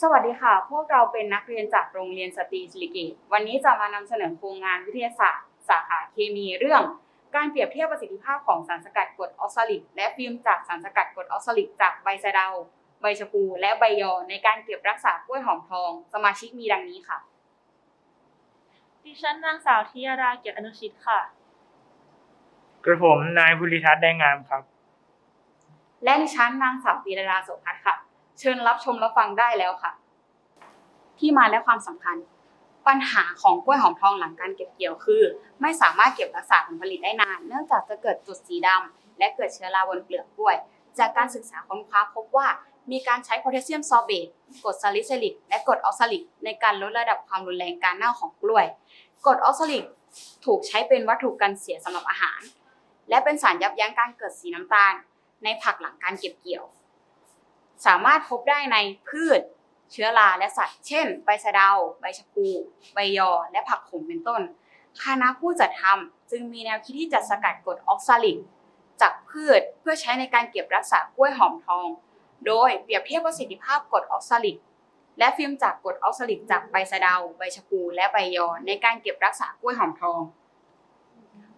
สวัสดีค่ะ พวกเราเป็นนักเรียนจากโรงเรียนสตรีสิริกิติ์วันนี้จะมานำเสนอโครงงานวิทยาศาสตร์ สาขาเคมีเรื่อง การเปรียบเทียบประสิทธิภาพของสารสกัดกรดออกซาลิก และฟิล์มจากสารสกัดกรดออกซาลิก จากใบสะเดา ใบชะพูและใบยอในการเก็บรักษากล้วยหอมทอง สมาชิกมีดังนี้ค่ะ ดิฉันนางสาวธิยาราเกียรติอนุชิตค่ะ กระผมนายภูริทัศน์แดงงามครับ และดิฉันนางสาวปีดาราโสภัทรค่ะ เชิญรับชมรับฟังได้แล้วค่ะ ที่มาและความสำคัญ ปัญหาของกล้วยหอมทองหลังการเก็บเกี่ยวคือ ไม่สามารถเก็บรักษาผลผลิตได้นาน เนื่องจากจะเกิดจุดสีดำและเกิดเชื้อราบนเปลือกกล้วย จากการศึกษาค้นคว้าพบว่ามีการใช้โพแทสเซียมซอเบตกรดซาลิซิลิก และกรดออกซาลิก ในการลดระดับความรุนแรงการเน่าของกล้วยกรดออกซาลิกถูกใช้เป็นวัตถุกันเสียสำหรับอาหาร และเป็นสารยับยั้งการเกิดสีน้ำตาล ในผักหลังการเก็บเกี่ยว สามารถพบได้ในพืช เชื้อราและสัตว์ เช่น ใบสะเดา ใบชะพู ใบยอ และผักขมเป็นต้น คณะผู้จัดทำจึงมีแนวคิดที่จะสกัดกรดออกซาลิก จากพืชเพื่อใช้ในการเก็บรักษากล้วยหอมทอง โดยเปรียบเทียบประสิทธิภาพกรดออกซาลิก และฟิล์มจากกรดออกซาลิกจากใบสะเดา ใบชะพู และใบยอ ในการเก็บรักษากล้วยหอมทอง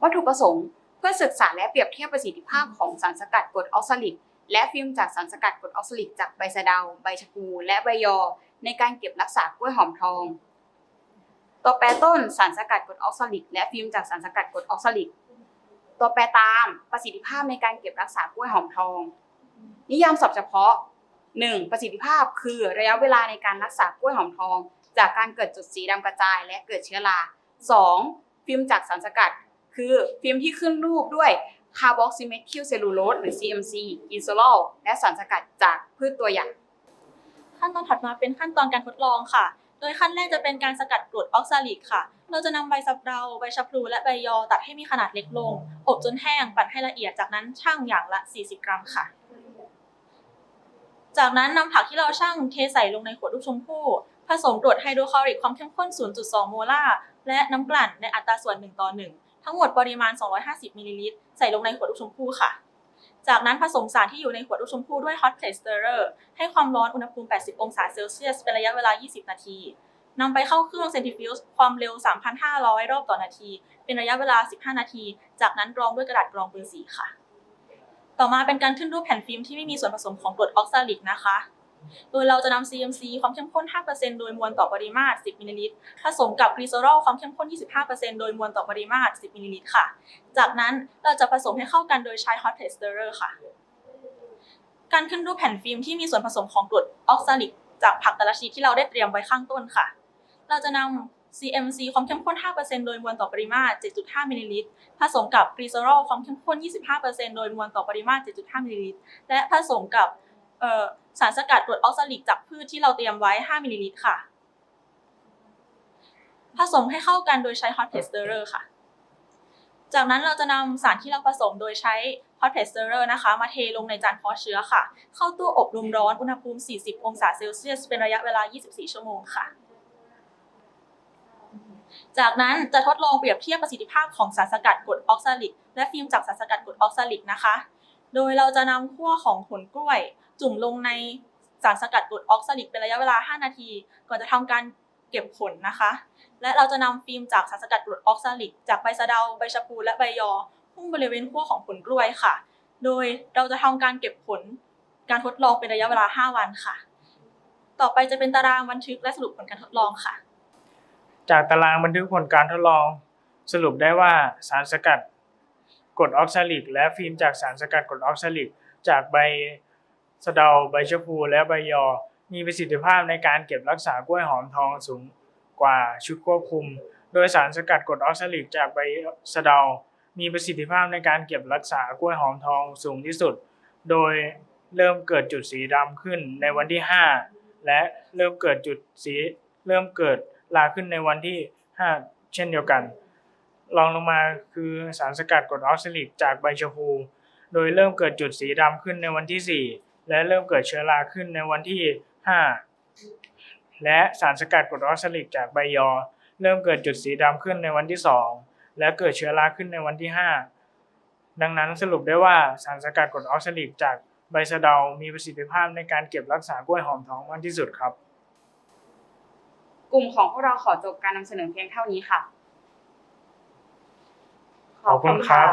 วัตถุประสงค์เพื่อศึกษาและเปรียบเทียบประสิทธิภาพของสารสกัดกรดออกซาลิก และฟิล์มจากสารสกัดกรดออกซาลิกจากใบสะเดา ใบชะพูและใบยอ ในการเก็บรักษากล้วยหอมทอง ตัวแปรต้นสารสกัดกรดออกซาลิก และฟิล์มจากสารสกัดกรดออกซาลิก ตัวแปรตามประสิทธิภาพในการเก็บรักษากล้วยหอมทอง นิยามศัพท์เฉพาะ 1. ประสิทธิภาพคือระยะเวลาในการรักษากล้วยหอมทอง จากการเกิดจุดสีดำกระจาย และเกิดเชื้อรา 2. ฟิล์มจากสารสกัด คือฟิล์มที่ขึ้นรูปด้วย คาร์บอกซิเมทิลเซลลูโลสหรือ CMC อินโซลอลและสารสกัดจากพืชตัวอย่าง ขั้นตอนถัดมาเป็นขั้นตอนการทดลองค่ะ โดยขั้นแรกจะเป็นการสกัดกรดออกซาลิกค่ะ เราจะนำใบสับเดาใบชะพลูและใบยอตัดให้มีขนาดเล็กลง อบจนแห้งปั่นให้ละเอียดจากนั้นชั่งอย่างละ 40 กรัมค่ะ จากนั้นนำผักที่เราชั่งเทใส่ลงในขวดลูกชมพู่ผสมกรดไฮโดรคลอริกความเข้มข้น 0.2 โมลาร์และน้ำกลั่นในอัตราส่วน 1 ต่อ 1 ทั้งหมดปริมาณ 250มิลลิลิตรใส่ลงในขวดลูกชมพู่ค่ะ จากนั้นผสมสารที่อยู่ในขวดลูกชมพู่ด้วย hot plate stirrer ให้ความร้อนอุณหภูมิ 80 องศาเซลเซียสเป็นระยะเวลา 20 นาทีนำไปเข้าเครื่อง centrifuge ความเร็ว 3,500 รอบต่อนาที เป็นระยะเวลา 15 นาที จากนั้นกรองด้วยกระดาษกรองเบอร์สีค่ะ ต่อมาเป็นการขึ้นรูปแผ่นฟิล์มที่ไม่มีส่วนผสมของกรดออกซาลิกนะคะ โดยเราจะนำ CMC ความเข้มข้น 5%โดยมวลต่อปริมาตร 10 มิลลิลิตร ผสมกับกลีเซอรอลความเข้มข้น 25%โดยมวลต่อปริมาตร 10 มิลลิลิตรค่ะ จากนั้นเราจะผสมให้เข้ากันโดยใช้ hot plate stirrer ค่ะ การขึ้นรูปแผ่นฟิล์มที่มีส่วนผสมของกรดออกซาลิก จากผักแต่ละชนิดที่เราได้เตรียมไว้ข้างต้นค่ะ เราจะนำ CMC ความเข้มข้น 5%โดยมวลต่อปริมาตร 7.5 มิลลิลิตร ผสมกับกลีเซอรอลความเข้มข้น 25%โดยมวลต่อปริมาตร 7.5 มิลลิลิตร และผสมกับ สารสกัดกรดออกซาลิกจากพืชที่เราเตรียมไว้ 5มิลลิลิตรค่ะ ผสมให้เข้ากันโดยใช้ hot plate stirrer ค่ะ จากนั้นเราจะนำสารที่เราผสมโดยใช้ hot plate stirrer นะคะ มาเทลงในจานเพาะเชื้อค่ะ เข้าตู้อบลมร้อนอุณหภูมิ 40 องศาเซลเซียส เป็นระยะเวลา 24 ชั่วโมงค่ะจากนั้นจะทดลองเปรียบเทียบประสิทธิภาพของสารสกัดกรดออกซาลิก และฟิล์มจากสารสกัดกรดออกซาลิกนะคะ โดยเราจะนำขั้วของผลกล้วย จุ่มลงในสารสกัดกรดออกซาลิกเป็นระยะเวลา 5 นาที ก่อนจะทำการเก็บผลนะคะ และเราจะนำฟิล์มจากสารสกัดกรดออกซาลิก จากใบสะเดาใบชะพูและใบยอพุ่งบริเวณขั้วของผลกล้วยค่ะ โดยเราจะทำการเก็บผลการทดลองเป็นระยะเวลา 5 วันค่ะ ต่อไปจะเป็นตารางบันทึกและสรุปผลการทดลองค่ะ จากตารางบันทึกผลการทดลอง สรุปได้ว่าสารสกัดกรดออกซาลิก และฟิล์มจากสารสกัดกรดออกซาลิก จากใบ สะเดาใบชะพูและใบยอ มีประสิทธิภาพในการเก็บรักษากล้วยหอมทองสูงกว่าชุดควบคุม โดยสารสกัดกรดออกซาลิกจากใบสะเดา มีประสิทธิภาพในการเก็บรักษากล้วยหอมทองสูงที่สุด โดยเริ่มเกิดจุดสีดำขึ้นในวันที่ 5 และเริ่มเกิดจุดสีเริ่มเกิดลาขึ้นในวันที่ 5 เช่นเดียวกันรองลงมาคือสารสกัดกรดออกซาลิกจากใบชะพู โดยเริ่มเกิดจุดสีดำขึ้นในวันที่ 4 และเริ่มเกิดเชื้อราขึ้นในวันที่ 5 และสารสกัดกรดออกซาลิกจากใบยอ เริ่มเกิดจุดสีดำขึ้นในวันที่ 2 และเกิดเชื้อราขึ้นในวันที่ 5 ดังนั้นสรุปได้ว่าสารสกัดกรดออกซาลิกจากใบสะเดา มีประสิทธิภาพในการเก็บรักษากล้วยหอมทองมากที่สุดครับ กลุ่มของพวกเราขอจบการนำเสนอเพียงเท่านี้ค่ะ ขอบคุณครับ